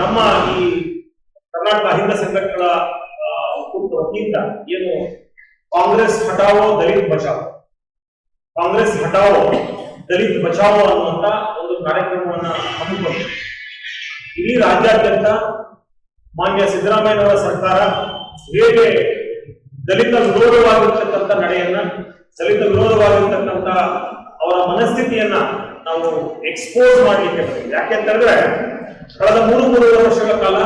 ನಮ್ಮ ಈ ಕರ್ನಾಟಕ ಅಹಿಂದ ಸಂಘಟನೆಗಳ ವತಿಯಿಂದ ಏನು ಕಾಂಗ್ರೆಸ್ ಹಟಾವೋ ದಲಿತ್ ಬಚಾವೋ? ಕಾಂಗ್ರೆಸ್ ಹಟಾವೋ ದಲಿತ್ ಬಚಾವೋ ಅನ್ನುವಂತ ಒಂದು ಕಾರ್ಯಕ್ರಮವನ್ನ ಹಮ್ಮಿಕೊಂಡು ಇಡೀ ರಾಜ್ಯಾದ್ಯಂತ ಮಾನ್ಯ ಸಿದ್ದರಾಮಯ್ಯನವರ ಸರ್ಕಾರ ಹೇಗೆ ದಲಿತ ವಿರೋಧವಾಗಿರ್ತಕ್ಕಂಥ ನಡೆಯನ್ನ, ದಲಿತ ವಿರೋಧವಾಗಿರ್ತಕ್ಕಂಥ ಅವರ ಮನಸ್ಥಿತಿಯನ್ನ ನಾವು ಎಕ್ಸ್ಪೋಸ್ ಮಾಡ್ಲಿಕ್ಕೆ ಬಂದಿದೆ ಯಾಕೆಂತಂದ್ರೆ, ಕಳೆದ ಮೂರು, ಮೂರುವರೆ ವರ್ಷಗಳ ಕಾಲ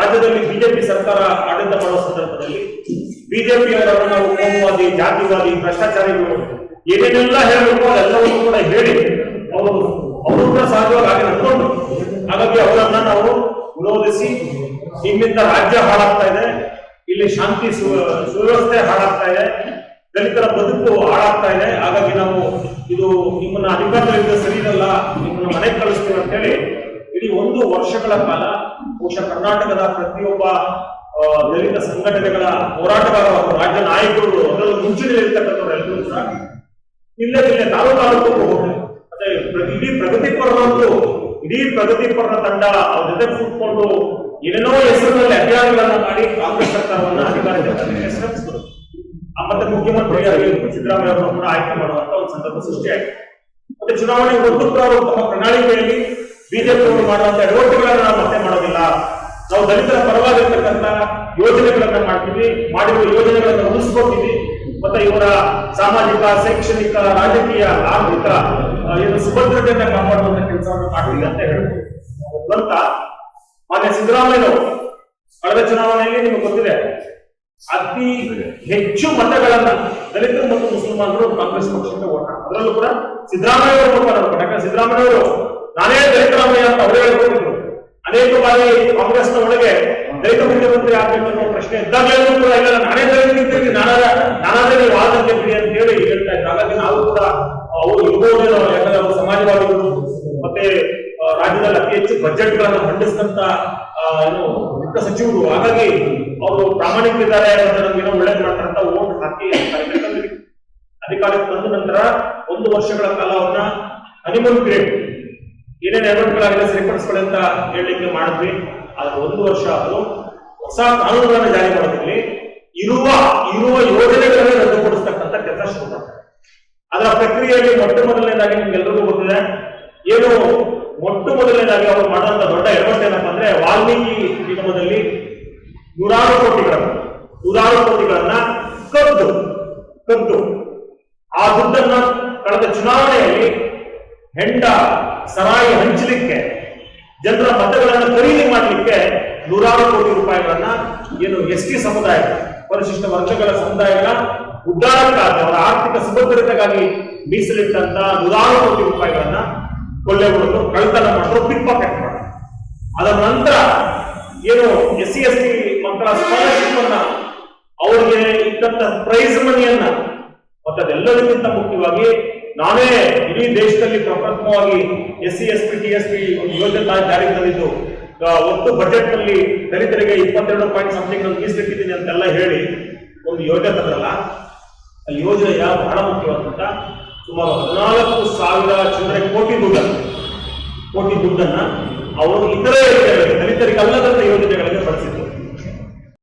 ರಾಜ್ಯದಲ್ಲಿ ಬಿಜೆಪಿ ಸರ್ಕಾರ ಆಡಳಿತ ಮಾಡುವ ಸಂದರ್ಭದಲ್ಲಿ ಬಿಜೆಪಿಯವರನ್ನು ನಾವು ಕೋಮುವಾದಿ, ಜಾತಿವಾದಿ ಭ್ರಷ್ಟಾಚಾರಿಗಳು ಏನೇನೆಲ್ಲ ಹೇಳಬೇಕು ಅದೆಲ್ಲವನ್ನೂ ಕೂಡ ಹೇಳಿ ಅವರು ಅವರು ಕೂಡ ಹಾಗೆ ಹಾಗಾಗಿ ಅವರನ್ನ ನಾವು ವಿರೋಧಿಸಿ ನಿಮ್ಮಿಂದ ರಾಜ್ಯ ಹಾಳಾಗ್ತಾ ಇದೆ. ಇಲ್ಲಿ ಶಾಂತಿ ಸುವ್ಯವಸ್ಥೆ ಹಾಳಾಗ್ತಾ ಇದೆ. ದಲಿತರ ಬದುಕು ಹಾಳಾಗ್ತಾ ಇದೆ. ಹಾಗಾಗಿ ನಾವು ಇದು ನಿಮ್ಮನ್ನ ಅಧಿಕಾರದಿಂದ ಸರಿ ಇರಲ್ಲ ನಿಮ್ಮನ್ನ ಮನೆಗೆ ಕಳಿಸ್ತೀವಿ ಅಂತ ಹೇಳಿ ಇಡೀ ಒಂದು ವರ್ಷಗಳ ಕಾಲ ಬಹುಶಃ ಕರ್ನಾಟಕದ ಪ್ರತಿಯೊಬ್ಬ ದಲಿತ ಸಂಘಟನೆಗಳ ಹೋರಾಟಗಾರ ರಾಜ್ಯ ನಾಯಕರು ಅದರಲ್ಲೂ ಮುಂಚೂಣಿ ಎಲ್ಲರೂ ಕೂಡ ಇಲ್ಲೇ ಇಲ್ಲೇ ತಾಲೂಕು ತಾಲೂಕು ಪ್ರ- ಇಡೀ ಪ್ರಗತಿಪರರಂತೂ ಇಡೀ ಪ್ರಗತಿಪರರ ತಂಡ ಅವ್ರ ಜೊತೆ ಕೂತ್ಕೊಂಡು ಏನೇನೋ ಹೆಸರಿನಲ್ಲಿ ಅಭಿಯಾನಗಳನ್ನ ಮಾಡಿ ಕಾಂಗ್ರೆಸ್ ಸರ್ಕಾರವನ್ನ ಅಧಿಕಾರಕ್ಕೆ ಮತ್ತೆ ಮುಖ್ಯಮಂತ್ರಿಯಾಗಿ ಸಿದ್ದರಾಮಯ್ಯ ಅವರನ್ನು ಕೂಡ ಆಯ್ಕೆ ಮಾಡುವಂತ ಒಂದು ಸಂದರ್ಭ ಸೃಷ್ಟಿಯಾಗಿದೆ. ಮತ್ತೆ ಚುನಾವಣೆ ಒಂದು ಕೂಡ ಅವರು ತಮ್ಮ ಪ್ರಣಾಳಿಕೆಯಲ್ಲಿ ಬಿಜೆಪಿ ಅವರು ಮಾಡುವಂತ ಎಡವಟ್ಟುಗಳನ್ನ ನಾವು ಮತ್ತೆ ಮಾಡೋದಿಲ್ಲ. ನಾವು ದಲಿತರ ಪರವಾಗಿರ್ತಕ್ಕಂಥ ಯೋಜನೆಗಳನ್ನ ಮಾಡ್ತೀವಿ ಮಾಡಿರುವ ಯೋಜನೆಗಳನ್ನ ಉಳಿಸ್ಕೊತೀವಿ. ಮತ್ತೆ ಇವರ ಸಾಮಾಜಿಕ ಶೈಕ್ಷಣಿಕ ರಾಜಕೀಯ ಆರ್ಥಿಕ ಏನು ಸುಭದ್ರತೆಯನ್ನ ಕಾಪಾಡುವಂತ ಕೆಲಸವನ್ನು ಮಾಡ್ತೀವಿ ಅಂತ ಹೇಳ್ಬೋದು. ಮಾನ್ಯ ಸಿದ್ದರಾಮಯ್ಯ ಕಳೆದ ಚುನಾವಣೆಯಲ್ಲಿ ನಿಮಗೆ ಗೊತ್ತಿದೆ ಅತಿ ಹೆಚ್ಚು ಮತಗಳನ್ನ ದಲಿತರು ಮತ್ತು ಮುಸಲ್ಮಾನರು ಕಾಂಗ್ರೆಸ್ ಪಕ್ಷಕ್ಕೆ ಓಟ್. ಅದರಲ್ಲೂ ಕೂಡ ಸಿದ್ದರಾಮಯ್ಯ ಅವರು. ಮುಖಾಂತರ ಯಾಕಂದ್ರೆ ಸಿದ್ದರಾಮಯ್ಯ ಅವರು ನಾನೇ ದಲಿತರಾಮಯ್ಯ ಅಂತ ಅವರೇ ಹೇಳ್ಕೊಂಡಿದ್ರು ಅನೇಕ ಬಾರಿ ನ ಒಳಗೆ ದಲಿತ ಮುಖ್ಯಮಂತ್ರಿ ಆಗ್ಬೇಕು ಅನ್ನೋ ಪ್ರಶ್ನೆ ಇದ್ದಾಗಲೂ ಕೂಡ ಇಲ್ಲ. ನಾನೇ ದಲಿತ ಇದ್ದೀನಿ ನಾನಾದ ನಾನಾದ್ರೆ ನೀವು ಬಿಡಿ ಅಂತ ಹೇಳಿ ಹೇಳ್ತಾ ಇದ್ದಾರೆ ಹಾಗಾಗಿ ನಾವು ಕೂಡ ಅವರು ಇರ್ಬೋದೇನೋ ಯಾಕಂದ್ರೆ ಅವರು ಸಮಾಜವಾದಿಗಳು ಮತ್ತೆ ರಾಜ್ಯದಲ್ಲಿ ಅತಿ ಹೆಚ್ಚು ಬಜೆಟ್ ಗಳನ್ನ ಮಂಡಿಸಿದಂತ ಏನು ಮುಖ್ಯ ಸಚಿವರು, ಹಾಗಾಗಿ ಅವರು ಪ್ರಾಮಾಣಿಕರಿದ್ದಾರೆ ಮತ್ತೆ ನಮ್ಗೆ ಏನೋ ಒಳ್ಳೆ ಮಾಡ್ತಾರೆ ಅಂತ ಓಟ್ ಹಾಕಿ ಅಧಿಕಾರಕ್ಕೆ ಬಂದ ನಂತರ ಒಂದು ವರ್ಷಗಳ ಕಾಲ ಅವ್ರನ್ನ ಹನಿಮೂನ್ ಪೀರಿಯಡ್ ಏನೇನು ಎಡವಟ್ಟುಗಳಾಗಿದೆ ಸರಿಪಡಿಸ್ಕೊಳ್ಳಿ ಅಂತ ಹೇಳಲಿಕ್ಕೆ ಮಾಡಿದ್ವಿ. ಆದ್ರೆ ಒಂದು ವರ್ಷ ಅದು ಹೊಸ ಕಾನೂನುಗಳನ್ನು ಜಾರಿ ಮಾಡೋದ್ರಲ್ಲಿ ಇರುವ ಇರುವ ಯೋಜನೆಗಳನ್ನೇ ರದ್ದುಪಡಿಸ್ತಕ್ಕಂಥ ಕೆಲಸ ಶುರು ಮಾಡ್ತಾರೆ. ಅದರ ಪ್ರಕ್ರಿಯೆಯಲ್ಲಿ ಮೊಟ್ಟ ಮೊದಲನೇದಾಗಿ ನಿಮ್ಗೆಲ್ಲರಿಗೂ ಗೊತ್ತಿದೆ, ಏನು ಮೊಟ್ಟ ಮೊದಲನೇದಾಗಿ ಅವರು ಮಾಡುವಂತ ದೊಡ್ಡ ಎಡವಟ್ಟು ಏನಪ್ಪಾ ಅಂದ್ರೆ ವಾಲ್ಮೀಕಿ ನಿಗಮದಲ್ಲಿ ನೂರಾರು ಕೋಟಿಗಳನ್ನು, ನೂರಾರು ಕೋಟಿಗಳನ್ನ ಕದ್ದು ಕದ್ದು. ಆ ದುಡ್ಡನ್ನ ಕಳೆದ ಚುನಾವಣೆಯಲ್ಲಿ ಹೆಂಡ ಸರಾಯಿ ಹಂಚಲಿಕ್ಕೆ, ಜನರ ಮತಗಳನ್ನು ಖರೀದಿ ಮಾಡಲಿಕ್ಕೆ ನೂರಾರು ಕೋಟಿ ರೂಪಾಯಿಗಳನ್ನ ಏನು ಎಸ್ ಟಿ ಸಮುದಾಯ ಪರಿಶಿಷ್ಟ ವರ್ಗಗಳ ಸಮುದಾಯಗಳ ಉದ್ದಾರಕ್ಕಾಗಿ ಅವರ ಆರ್ಥಿಕ ಸುಭದ್ರತೆಗಾಗಿ ಮೀಸಲಿಟ್ಟಂತ ನೂರಾರು ಕೋಟಿ ರೂಪಾಯಿಗಳನ್ನ ಕೊಳ್ಳೆಗೊಳ್ಳಲು ಕಳ್ತನ ಮಾಡಿದ್ರು ಪಿಕ್ ಪಾಕೆಟ್ ಮಾಡಿದ್ರು ಅದರ ನಂತರ ಏನು ಎಸ್ ಸಿ ಎಸ್ ಟಿ ಮಕ್ಕಳ ಸ್ಕಾಲರ್ಶಿಪ್ ಅನ್ನ ಅವರಿಗೆ ಇದ್ದಂತ ಪ್ರೈಸ್ ಮನಿಯನ್ನ ಮತ್ತೆ ಅದೆಲ್ಲದಕ್ಕಿಂತ ಮುಖ್ಯವಾಗಿ ನಾವೇ ಇಡೀ ದೇಶದಲ್ಲಿ ಪ್ರಪ್ರಥಮವಾಗಿ S C S P T S P ಒಂದು ಯೋಜನೆ ಜಾರಿಗೆ ತಂದಿದ್ದು. ಒಟ್ಟು ಬಜೆಟ್ನಲ್ಲಿ ದಲಿತರಿಗೆ ಇಪ್ಪತ್ತೆರಡು ಪಾಯಿಂಟ್ ಸಮಥಿಂಗ್ ಮೀಸಲಿಟ್ಟಿದ್ದೀನಿ ಅಂತೆಲ್ಲ ಹೇಳಿ ಒಂದು ಯೋಜನೆ ತಂದ್ರಲ್ಲ ಆ ಯೋಜನೆಯ ಬಹಳ ಮುಖ್ಯವಾದಂತ ಸುಮಾರು ಹದಿನಾಲ್ಕು ಸಾವಿರ ಚಿಲ್ಲರೆ ಕೋಟಿ ದುಡ್ಡನ್ನು, ಕೋಟಿ ದುಡ್ಡನ್ನ ಅವರು ಇತರೆ ಯೋಜನೆಗಳಿಗೆ ದಲಿತರಿಗೆ ಅಲ್ಲದಂತ ಯೋಜನೆಗಳಿಗೆ ಬಳಸಿದ್ರು.